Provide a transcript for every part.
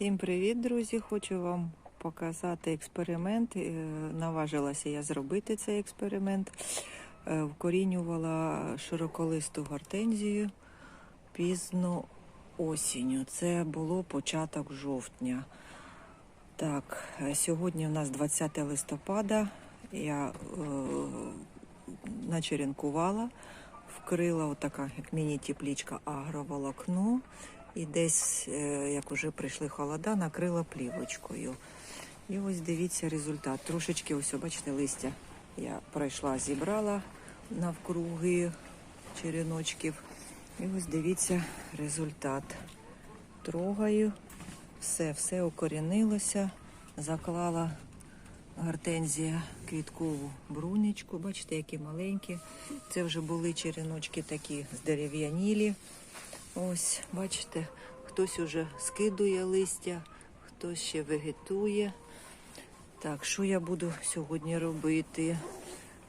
Всім привіт, друзі! Хочу вам показати експеримент. Е, Наважилася я зробити цей експеримент. Е, Вкорінювала широколисту гортензію пізно осінню. Це було початок жовтня. Так, е, сьогодні у нас 20 листопада. Я е, начеренкувала, вкрила отака, як міні-теплічка агроволокно. І десь, е, як уже прийшли холода, накрила плівочкою. І ось дивіться результат. Трошечки, ось, бачите, листя я пройшла, зібрала навкруги череночків. І ось дивіться результат. Трогаю, все, все укорінилося, заклала гортензія квіткову брунечку. Бачите, які маленькі. Це вже були череночки такі здерев'янілі. Ось, бачите, хтось уже скидує листя, хтось ще вегетує. Так, що я буду сьогодні робити?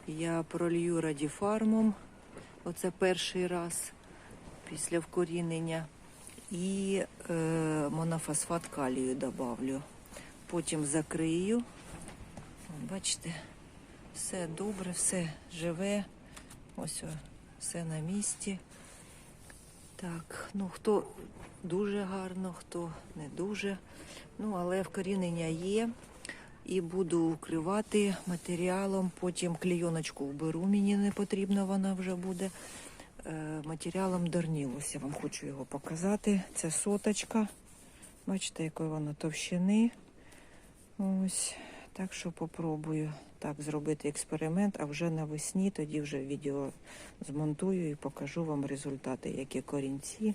Я пролью радіфармом. Оце перший раз після вкорінення. І е, монофосфат калію добавлю. Потім закрию. Бачите, все добре, все живе. Ось все на місці. Так, ну хто дуже гарно, хто не дуже. Ну, але вкорінення є. І буду укривати матеріалом. Потім клійоночку вберу, мені не потрібно, вона вже буде. Е, Матеріалом Дорнілуся. Вам хочу його показати. Це соточка. Бачите, якої вона товщини. Ось. Так що попробую так зробити експеримент, а вже навесні тоді вже відео змонтую і покажу вам результати, які корінці.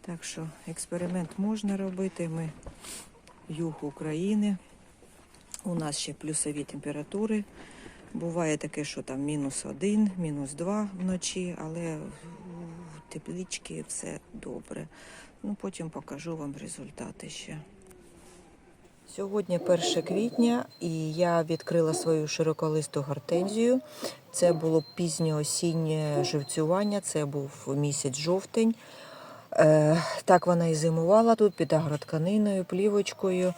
Так що експеримент можна робити. Ми юг України. У нас ще плюсові температури. Буває таке, що там мінус один, мінус два вночі, але в теплічці все добре. Ну, потім покажу вам результати ще. Сьогодні 1 квітня, і я відкрила свою широколисту гортензію. Це було пізньоосіннє живцювання, це був місяць жовтень. Е, так вона і зимувала тут під агротканиною, плівочкою.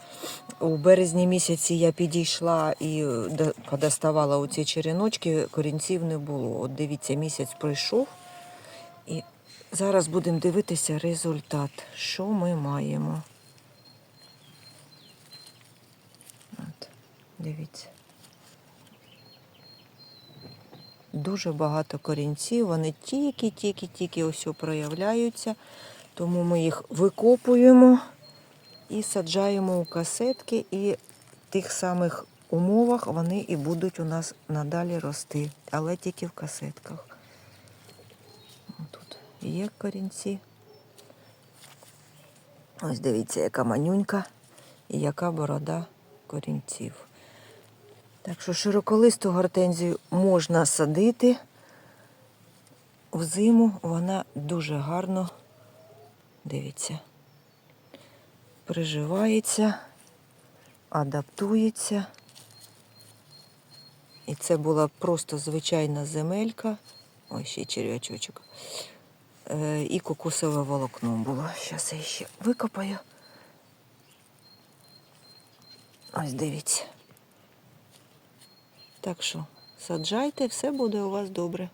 У березні місяці я підійшла і до- подоставала оці череночки, корінців не було. От дивіться, місяць пройшов. І зараз будемо дивитися результат, що ми маємо. Дивіться. Дуже багато корінців, вони тільки-тільки-тільки ось проявляються, тому ми їх викопуємо і саджаємо у касетки, і в тих самих умовах вони і будуть у нас надалі рости, але тільки в касетках. Тут є корінці. Ось дивіться, яка манюнька і яка борода корінців. Так що широколисту гортензію можна садити. Взиму вона дуже гарно, дивіться, приживається, адаптується. І це була просто звичайна земелька. Ой, ще черв'ячочок. Е, і кокосове волокно було. Зараз я ще викопаю. Ось дивіться. Так що саджайте, все буде у вас добре.